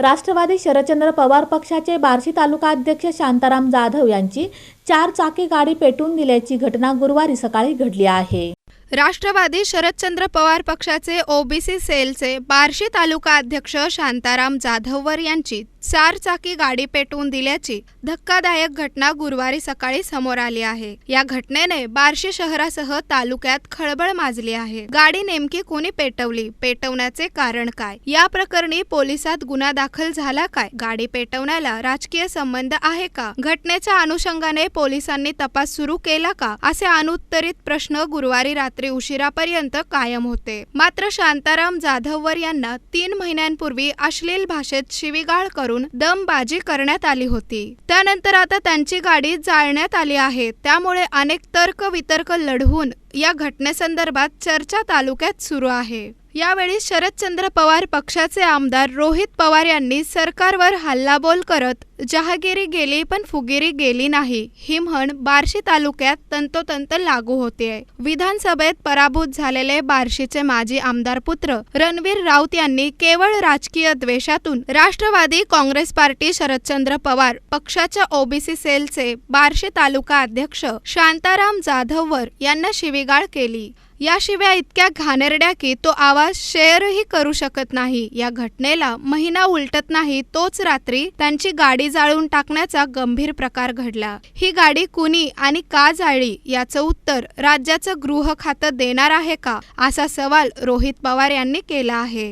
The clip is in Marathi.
राष्ट्रवादी शरदचंद्र पवार पक्षाचे बार्शी तालुका अध्यक्ष शांताराम जाधव यांची चार चाकी गाडी पेटून दिल्याची घटना गुरुवारी सकाळी घडली आहे. राष्ट्रवादी शरदचंद्र पवार पक्षाचे ओबीसी सेलचे बार्शी तालुका अध्यक्ष शांताराम जाधववर यांची चारचाकी गाडी पेटवून दिल्याची धक्कादायक घटना गुरुवारी सकाळी समोर आली आहे. या घटनेने बार्शी शहरासह तालुक्यात खळबळ माजली आहे. गाडी नेमकी कोणी पेटवली? पेटवण्याचे कारण काय? या प्रकरणी पोलिसात गुन्हा दाखल झाला काय? गाडी पेटवण्याला राजकीय संबंध आहे का? घटनेच्या अनुषंगाने पोलिसांनी तपास सुरू केला का? असे अनुत्तरित प्रश्न गुरुवारी रात्री उशिरापर्यंत कायम होते. मात्र शांताराम जाधववर यांना तीन महिन्यांपूर्वी अश्लील भाषेत शिवीगाळ करून दमबाजी करण्यात आली होती. त्यानंतर आता त्यांची गाडी जाळण्यात आली आहे. त्यामुळे अनेक तर्क वितर्क लढवून या घटनेसंदर्भात चर्चा तालुक्यात सुरू आहे. यावेळी शरदचंद्र पवार पक्षाचे आमदार रोहित पवार यांनी सरकारवर हल्लाबोल करत जहागिरी गेली पण फुगिरी गेली नाही. ही म्हण बार्शी तालुक्यात तंतोतंत लागू होते. विधानसभेत पराभूत झालेले बार्शीचे माजी आमदार पुत्र रणवीर राऊत यांनी केवळ राजकीय द्वेषातून राष्ट्रवादी काँग्रेस पार्टी शरदचंद्र पवार पक्षाच्या ओबीसी सेलचे बार्शी तालुका अध्यक्ष शांताराम जाधववर यांना शिवीगाळ केली. याशिवाय इतक्या घाणेरड्या की तो आवाज शेअरही करू शकत नाही. या घटनेला महिना उलटत नाही तोच रात्री त्यांची गाडी जाळून टाकण्याचा गंभीर प्रकार घडला. ही गाडी कुणी आणि का जाळली याचं उत्तर राज्याचं गृह खातं देणार आहे का? असा सवाल रोहित पवार यांनी केला आहे.